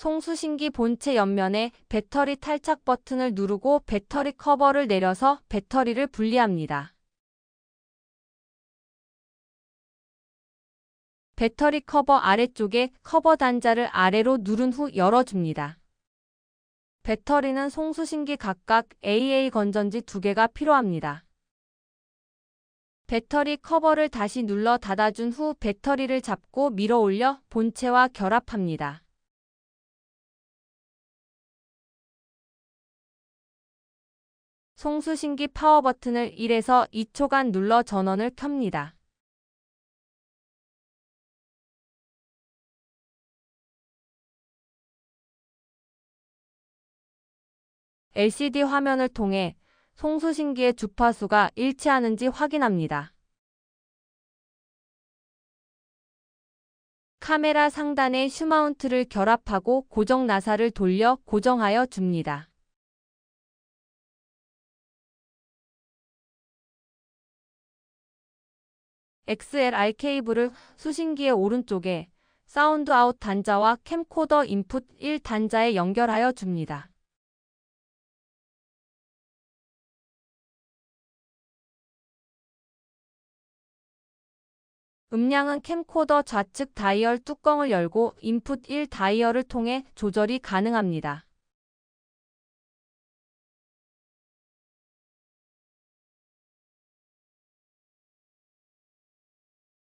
송수신기 본체 옆면에 배터리 탈착 버튼을 누르고 배터리 커버를 내려서 배터리를 분리합니다. 배터리 커버 아래쪽에 커버 단자를 아래로 누른 후 열어줍니다. 배터리는 송수신기 각각 AA 건전지 두 개가 필요합니다. 배터리 커버를 다시 눌러 닫아준 후 배터리를 잡고 밀어 올려 본체와 결합합니다. 송수신기 파워 버튼을 1에서 2초간 눌러 전원을 켭니다. LCD 화면을 통해 송수신기의 주파수가 일치하는지 확인합니다. 카메라 상단에 슈마운트를 결합하고 고정 나사를 돌려 고정하여 줍니다. XLR 케이블을 수신기의 오른쪽에 사운드 아웃 단자와 캠코더 인풋 1 단자에 연결하여 줍니다. 음량은 캠코더 좌측 다이얼 뚜껑을 열고 인풋 1 다이얼을 통해 조절이 가능합니다.